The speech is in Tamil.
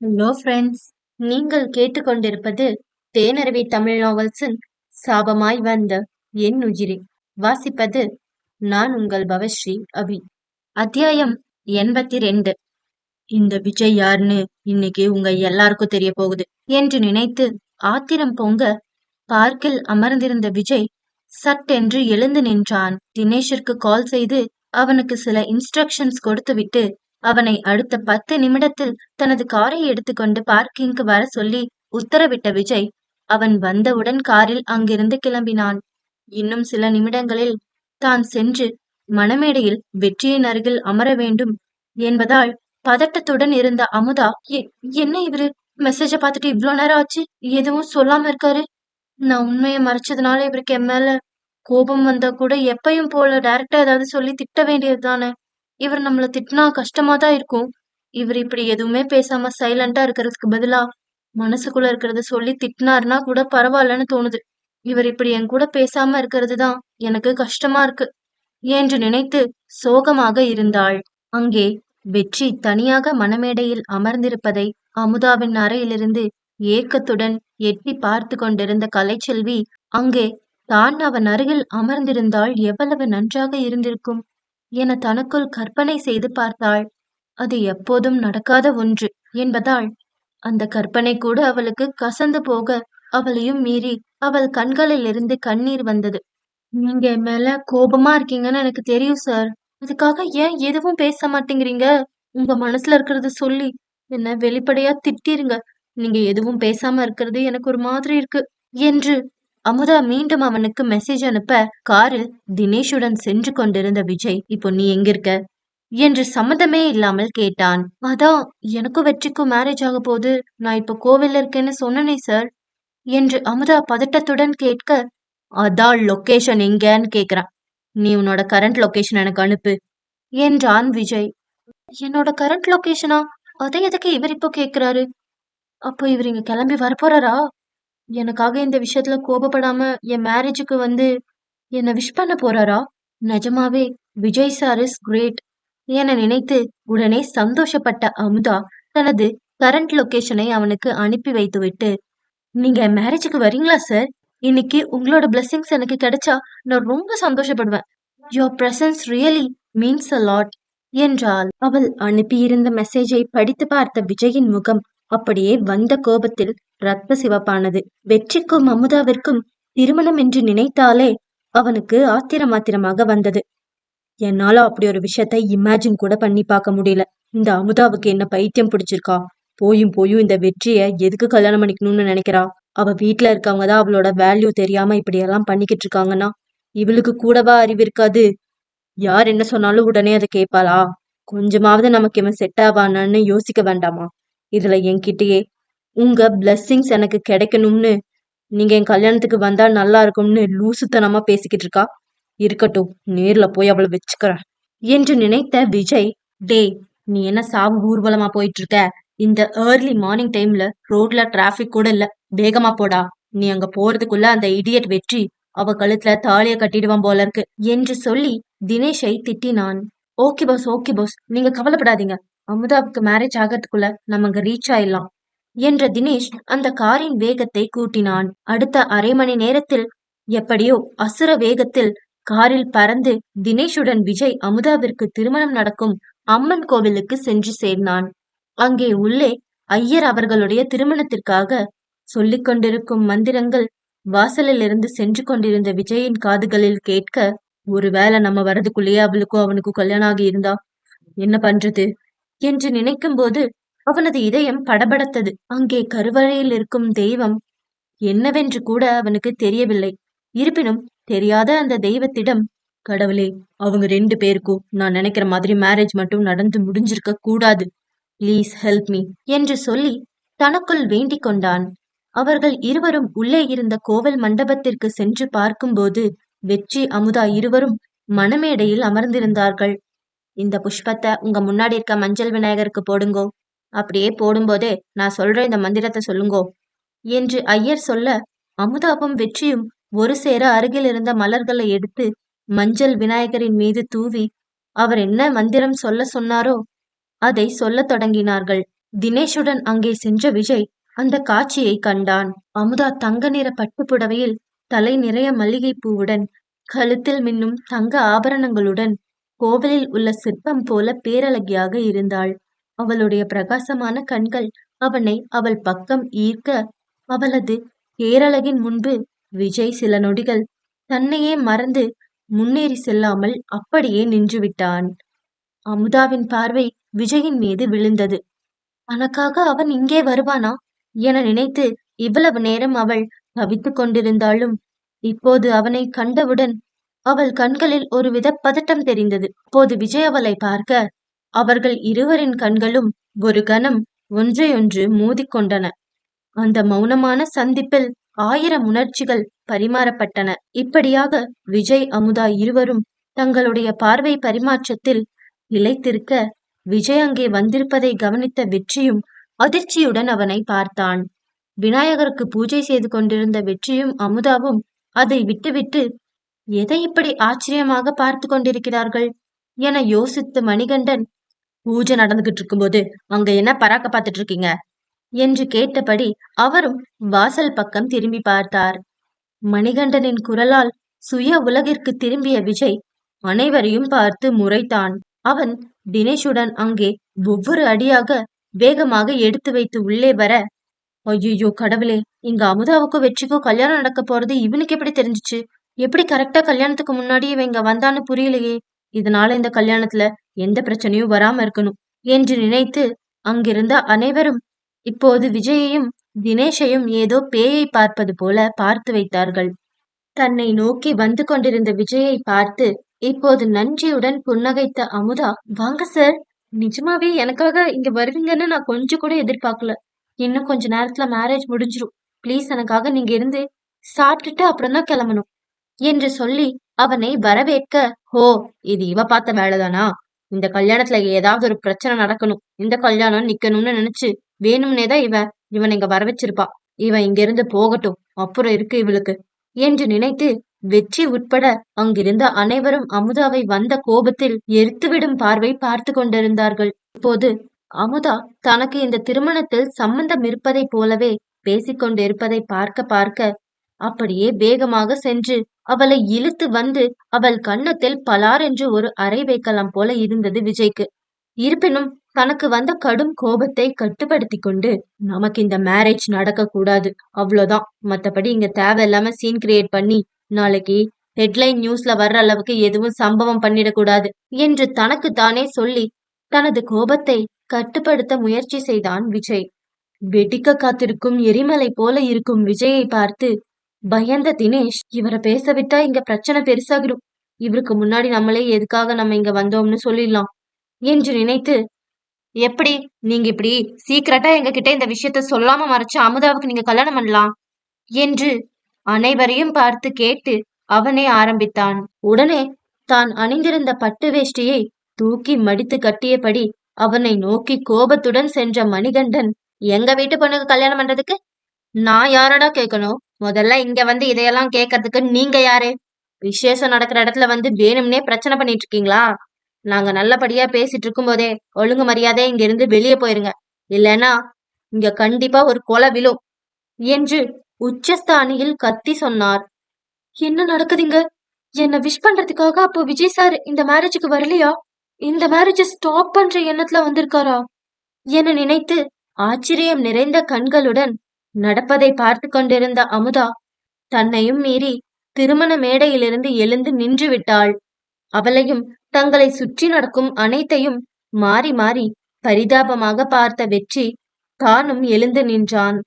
ஹலோ ஃப்ரெண்ட்ஸ் நீங்கள் கேட்டுக்கொண்டிருப்பது தேனருவி தமிழ் நாவல்ஸின் சாபமாய் வந்த என் உயிரே. வாசிப்பது நான் உங்கள் பவஸ்ரீ அபி. அத்தியாயம் எண்பத்தி ரெண்டு இந்த விஜய் யாருன்னு இன்னைக்கு உங்க எல்லாருக்கும் தெரிய போகுது என்று நினைத்து ஆத்திரம் பொங்க பார்க்கில் அமர்ந்திருந்த விஜய் சட்டென்று எழுந்து நின்றான். தினேஷிற்கு கால் செய்து அவனுக்கு சில இன்ஸ்ட்ரக்ஷன்ஸ் கொடுத்துவிட்டு அவனை அடுத்த பத்து நிமிடத்தில் தனது காரை எடுத்துக்கொண்டு பார்க்கிங்க்கு வர சொல்லி உத்தரவிட்ட விஜய் அவன் வந்தவுடன் காரில் அங்கிருந்து கிளம்பினான். இன்னும் சில நிமிடங்களில் தான் சென்று மணமேடையில் வெற்றியின் அருகில் அமர வேண்டும் என்பதால் பதட்டத்துடன் இருந்த அமுதா "எ- என்ன இவரு? மெசேஜ பார்த்துட்டு இவ்வளவு நேரம் ஆச்சு? எதுவும் சொல்லாம இருக்காரு? நான் உண்மையை மறைச்சதுனால இவருக்கு என் மேல கோபம் வந்தா கூட எப்பயும் போல டைரக்டா ஏதாவது சொல்லி திட்ட வேண்டியது தானே இவர் நம்மள திட்டினா கஷ்டமா தான் இருக்கும். இவர் இப்படி எதுவுமே பேசாம சைலண்டா இருக்கிறதுக்கு பதிலா மனசுக்குள்ள இருக்கிறத சொல்லி திட்டினாருன்னா கூட பரவாயில்லன்னு தோணுது. இவர் இப்படி என் கூட பேசாம இருக்கிறது தான் எனக்கு கஷ்டமா இருக்கு என்று நினைத்து சோகமாக இருந்தாள். அங்கே வெற்றி தனியாக மணமேடையில் அமர்ந்திருப்பதை அமுதாவின் அறையிலிருந்து ஏக்கத்துடன் எட்டி பார்த்து கொண்டிருந்த கலைச்செல்வி அங்கே தான் அவன் அருகில் அமர்ந்திருந்தால் எவ்வளவு நன்றாக இருந்திருக்கும்? என தனக்குள் கற்பனை செய்து பார்த்தாள். அது எப்போதும் நடக்காத ஒன்று என்பதால் அந்த கற்பனை கூட அவளுக்கு கசந்து போக அவளையும் மீறி அவள் கண்களில் இருந்து கண்ணீர் வந்தது. நீங்க மேல கோபமா இருக்கீங்கன்னு எனக்கு தெரியும் சார். அதுக்காக ஏன் எதுவும் பேச மாட்டேங்கிறீங்க? உங்க மனசுல இருக்கிறத சொல்லி என்ன வெளிப்படையா திட்டிருங்க. நீங்க எதுவும் பேசாம இருக்கிறது எனக்கு ஒரு மாதிரி இருக்கு என்று அமுதா மீண்டும் அவனுக்கு மெசேஜ் அனுப்ப காரில் தினேஷுடன் சென்று கொண்டிருந்த விஜய் இப்போ நீ எங்க இருக்க என்று சம்மதமே இல்லாமல் கேட்டான். அதான் எனக்கும் வெற்றிக்கும் மேரேஜ் ஆக போகுது. நான் இப்ப கோவில்ல இருக்கேன்னு சொன்னனே சார் என்று அமுதா பதட்டத்துடன் கேட்க அதான் லொக்கேஷன் எங்கன்னு கேக்குறான். நீ உன்னோட கரண்ட் லொக்கேஷன் எனக்கு அனுப்பு என்றான் விஜய். என்னோட கரண்ட் லொக்கேஷனா அதை எதுக்கு இவர் இப்போ கேக்குறாரு? அப்போ இவர் இங்க கிளம்பி வரப்போறாரா? எனக்காக இந்த விஷயத்துல கோபப்படாம என் மேரேஜுக்கு வந்து என்னை விஷ் பண்ண போறாரா? நிஜமாவே விஜய் சார் இஸ் கிரேட் என நினைத்து உடனே சந்தோஷப்பட்ட அமுதா தனது கரண்ட் லொகேஷனை அவனுக்கு அனுப்பி வைத்துவிட்டு நீங்க மேரேஜுக்கு வரீங்களா சார் இன்னைக்கு உங்களோட blessings எனக்கு கிடைச்சா நான் ரொம்ப சந்தோஷப்படுவேன். Your presence really means a lot என்றால் அவள் அனுப்பியிருந்த மெசேஜை படித்து பார்த்த விஜயின் முகம் அப்படியே வந்த கோபத்தில் ரத்ன சிவப்பானது. வெற்றிக்கும் அமுதாவிற்கும் திருமணம் என்று நினைத்தாலே அவனுக்கு ஆத்திரம் ஆத்திரமாக வந்தது. என்னால அப்படி ஒரு விஷயத்தை இமேஜின் கூட பண்ணி பார்க்க முடியல. இந்த அமுதாவுக்கு என்ன பைத்தியம் பிடிச்சிருக்கா? போயும் போயும் இந்த வெற்றிய எதுக்கு கல்யாணம் பண்ணிக்கணும்னு நினைக்கிறா? அவ வீட்ல இருக்கவங்க தான் அவளோட வேல்யூ தெரியாம இப்படி எல்லாம் பண்ணிக்கிட்டு இருக்காங்கன்னா இவளுக்கு கூடவா அறிவு இருக்காது? யார் என்ன சொன்னாலும் உடனே அதை கேட்பாளா? கொஞ்சமாவது நமக்கு இவன் செட் ஆவானான்னு யோசிக்க வேண்டாமா? இதுல என்கிட்டயே உங்க பிளெஸ்ஸிங்ஸ் எனக்கு கிடைக்கணும்னு நீங்க என் கல்யாணத்துக்கு வந்தா நல்லா இருக்கும்னு லூசுத்தனமா பேசிக்கிட்டு இருக்கா இருக்கட்டும் நேர்ல போய் அவளை வச்சுக்கிறேன். என்று நினைத்த விஜய் டேய் நீ என்ன சாவு ஊர்வலமா போயிட்டு இருக்க இந்த ஏர்லி மார்னிங் டைம்ல ரோட்ல டிராபிக் கூட இல்ல. வேகமா போடா. நீ அங்க போறதுக்குள்ள அந்த இடியட் வெற்றி அவ கழுத்துல தாலிய கட்டிடுவான் போல இருக்கு என்று சொல்லி தினேஷை திட்டினான். ஓகே பாஸ் ஓகே பாஸ் நீங்க கவலைப்படாதீங்க. அமுதாவுக்கு மேரேஜ் ஆகிறதுக்குள்ள நம்ம அங்க ரீச் ஆயிடலாம். என்ற தினேஷ் அந்த காரின் வேகத்தை கூட்டினான். அடுத்த அரை மணி நேரத்தில் எப்படியோ அசுர வேகத்தில் காரில் பறந்து தினேஷுடன் விஜய் அமுதாவிற்கு திருமணம் நடக்கும் அம்மன் கோவிலுக்கு சென்று சேர்ந்தான். அங்கே உள்ளே ஐயர் அவர்களுடைய திருமணத்திற்காக சொல்லிக் கொண்டிருக்கும் மந்திரங்கள் வாசலில் இருந்து சென்று கொண்டிருந்த விஜயின் காதுகளில் கேட்க ஒருவேளை நம்ம வரதுக்குள்ளேயே அவளுக்கும் அவனுக்கும் கல்யாணம் ஆகி இருந்தா? என்ன பண்றது? என்று நினைக்கும் போது அவனது இதயம் படபடத்தது. அங்கே கருவறையில் இருக்கும் தெய்வம் என்னவென்று கூட அவனுக்கு தெரியவில்லை. இருப்பினும் தெரியாத அந்த தெய்வத்திடம் கடவுளே அவங்க ரெண்டு பேருக்கும் நான் நினைக்கிற மாதிரி மேரேஜ் மட்டும் நடந்து முடிஞ்சிருக்க கூடாது. ப்ளீஸ் ஹெல்ப் மீ என்று சொல்லி தனக்குள் வேண்டிக் கொண்டான். அவர்கள் இருவரும் உள்ளே இருந்த கோவில் மண்டபத்திற்கு சென்று பார்க்கும்போது வெற்றி அமுதா இருவரும் மணமேடையில் அமர்ந்திருந்தார்கள். இந்த புஷ்பத்தை உங்க முன்னாடி இருக்க மஞ்சள் விநாயகருக்கு போடுங்கோ. அப்படியே போடும்போதே நான் சொல்ற இந்த மந்திரத்தை சொல்லுங்கோ என்று ஐயர் சொல்ல அமுதாபம் வெற்றியும் ஒரு சேர அருகில் இருந்த மலர்களை எடுத்து மஞ்சள் விநாயகரின் மீது தூவி அவர் என்ன மந்திரம் சொல்ல சொன்னாரோ அதை சொல்லத் தொடங்கினார்கள். தினேஷுடன் அங்கே சென்ற விஜய் அந்த காட்சியை கண்டான். அமுதா தங்க நிற பட்டு புடவையில் தலை நிறைய மல்லிகை பூவுடன் கழுத்தில் மின்னும் தங்க ஆபரணங்களுடன் கோவிலில் உள்ள சிற்பம் போல பேரழகியாக இருந்தாள். அவளுடைய பிரகாசமான கண்கள் அவனை அவள் பக்கம் ஈர்க்க அவளது பேரழகின் முன்பு விஜய் சில நொடிகள் தன்னையே மறந்து முன்னேறி செல்லாமல் அப்படியே நின்றுவிட்டான். அமுதாவின் பார்வை விஜயின் மீது விழுந்தது. தனக்காக அவன் இங்கே வருவானா என நினைத்து இவ்வளவு நேரம் அவள் தவித்து கொண்டிருந்தாலும் இப்போது அவனை கண்டவுடன் அவள் கண்களில் ஒருவித பதட்டம் தெரிந்தது. அப்போது விஜய் அவளை பார்க்க அவர்கள் இருவரின் கண்களும் ஒரு கணம் ஒன்றையொன்று மோதிக்கொண்டன. அந்த மௌனமான சந்திப்பில் ஆயிரம் உணர்ச்சிகள் பரிமாறப்பட்டன. இப்படியாக விஜய் அமுதா இருவரும் தங்களுடைய பார்வை பரிமாற்றத்தில் இழைத்திருக்க விஜய் அங்கே வந்திருப்பதை கவனித்த வெற்றியும் அதிர்ச்சியுடன் அவனை பார்த்தான். விநாயகருக்கு பூஜை செய்து கொண்டிருந்த வெற்றியும் அமுதாவும் அதை விட்டுவிட்டு எதை இப்படி ஆச்சரியமாக பார்த்து கொண்டிருக்கிறார்கள்? என யோசித்த மணிகண்டன் பூஜை நடந்துகிட்டு இருக்கும்போது அங்க என்ன பராக்க பார்த்துட்டு இருக்கீங்க என்று கேட்டபடி அவரும் வாசல் பக்கம் திரும்பி பார்த்தார். மணிகண்டனின் குரலால் சுய உலகிற்கு திரும்பிய விஜய் அனைவரையும் பார்த்து முறைத்தான். அவன் தினேஷுடன் அங்கே ஒவ்வொரு அடியாக வேகமாக எடுத்து வைத்து உள்ளே வர ஐயோ கடவுளே இங்க அமுதாவுக்கும் வெற்றிக்கும் கல்யாணம் நடக்க போறது இவனுக்கு எப்படி தெரிஞ்சிச்சு? எப்படி கரெக்டா கல்யாணத்துக்கு முன்னாடி இவன் இங்க வந்தான்னு புரியலையே. இதனால இந்த கல்யாணத்துல எந்த பிரச்சனையும் வராம இருக்கணும் என்று நினைத்து அங்கிருந்த அனைவரும் இப்போது விஜயையும் தினேஷையும் ஏதோ பேயை பார்ப்பது போல பார்த்து வைத்தார்கள். தன்னை நோக்கி வந்து கொண்டிருந்த விஜயை பார்த்து இப்போது நன்றியுடன் புன்னகைத்த அமுதா வாங்க சார் நிஜமாவே எனக்காக இங்க வருவீங்கன்னு நான் கொஞ்சம் கூட எதிர்பார்க்கல. இன்னும் கொஞ்ச நேரத்துல மேரேஜ் முடிஞ்சிடும் ப்ளீஸ் எனக்காக நீங்க இருந்து சாப்பிட்டுட்டு அப்புறம் தான் கிளம்பணும். என்று சொல்லி அவனை வரவேற்க ஹோ இது இவ பார்த்த வேலைதானா? இந்த கல்யாணத்துல ஏதாவது ஒரு பிரச்சனை நடக்கணும். இந்த கல்யாணம் நிக்கணும்னு நினைச்சு வேணும்னே தான் இவன் இவன் இங்க வர வச்சிருப்பா இவன் இங்கிருந்து போகட்டும். அப்புறம் இருக்கு இவளுக்கு. என்று நினைத்து வெற்றி உட்பட அங்கிருந்த அனைவரும் அமுதாவை வந்த கோபத்தில் எரித்துவிடும் பார்வை பார்த்து கொண்டிருந்தார்கள். இப்போது அமுதா தனக்கு இந்த திருமணத்தில் சம்பந்தம் இருப்பதைப் போலவே பேசிக்கொண்டிருப்பதை பார்க்க பார்க்க அப்படியே வேகமாக சென்று அவளை இழுத்து வந்து அவள் கன்னத்தில் பலார் என்று ஒரு அறை வைக்கலாம் போல இருந்தது விஜய்க்கு. இருப்பினும் தனக்கு வந்த கடும் கோபத்தை கட்டுப்படுத்தி கொண்டு நமக்கு இந்த மேரேஜ் நடக்க கூடாது அவ்வளவுதான் மத்தபடி இங்க தேவையில்லாம சீன் கிரியேட் பண்ணி நாளைக்கு ஹெட்லைன் நியூஸ்ல வர்ற அளவுக்கு எதுவும் சம்பவம் பண்ணிடக்கூடாது என்று தனக்கு தானே சொல்லி தனது கோபத்தை கட்டுப்படுத்த முயற்சி செய்தான் விஜய். வெடிக்க காத்திருக்கும் எரிமலை போல இருக்கும் விஜயை பார்த்து பயந்த தினேஷ் இவரை பேச விட்டா இங்க பிரச்சனை பெருசாகிடும். இவருக்கு முன்னாடி நம்மளே எதுக்காக நம்ம இங்க வந்தோம்னு சொல்லிடலாம். என்று நினைத்து எப்படி? நீங்க இப்படி சீக்கிரட்டா எங்க கிட்ட இந்த விஷயத்த சொல்லாம மறைச்சு அமுதாவுக்கு நீங்க கல்யாணம் பண்ணலாம்? என்று அனைவரையும் பார்த்து கேட்டு அவனே ஆரம்பித்தான். உடனே தான் அணிந்திருந்த பட்டு வேஷ்டியை தூக்கி மடித்து கட்டியபடி அவனை நோக்கி கோபத்துடன் சென்ற மணிகண்டன் எங்க வீட்டு பொண்ணுக்கு கல்யாணம் பண்றதுக்கு? நான் யாரடா கேட்கணும்? முதல்ல இங்க வந்து இதையெல்லாம் கேட்கறதுக்கு நீங்க யாரு? விசேஷம் நடக்கிற இடத்துல வந்து வேணும்னே பிரச்சனை பண்ணிட்டு இருக்கீங்களா? நாங்க நல்லபடியா பேசிட்டு இருக்கும் போதே ஒழுங்கு மரியாதை இங்க இருந்து வெளியே போயிருங்க. இல்லைன்னா இங்க கண்டிப்பா ஒரு கொலை விழும் என்று உச்சஸ்தானியில் கத்தி சொன்னார். என்ன நடக்குதுங்க என்ன விஷ் பண்றதுக்காக அப்போ விஜய் சார் இந்த மேரேஜுக்கு வரலையா? இந்த மேரேஜ ஸ்டாப் பண்ற எண்ணத்துல வந்திருக்காரா? என நினைத்து ஆச்சரியம் நிறைந்த கண்களுடன் நடப்பதை பார்த்து கொண்டிருந்த அமுதா தன்னையும் மீறி திருமண மேடையிலிருந்து எழுந்து நின்று விட்டாள். அவளையும் தங்களை சுற்றி நடக்கும் அனைத்தையும் மாறி மாறி பரிதாபமாக பார்த்த வெற்றி தானும் எழுந்து நின்றான்.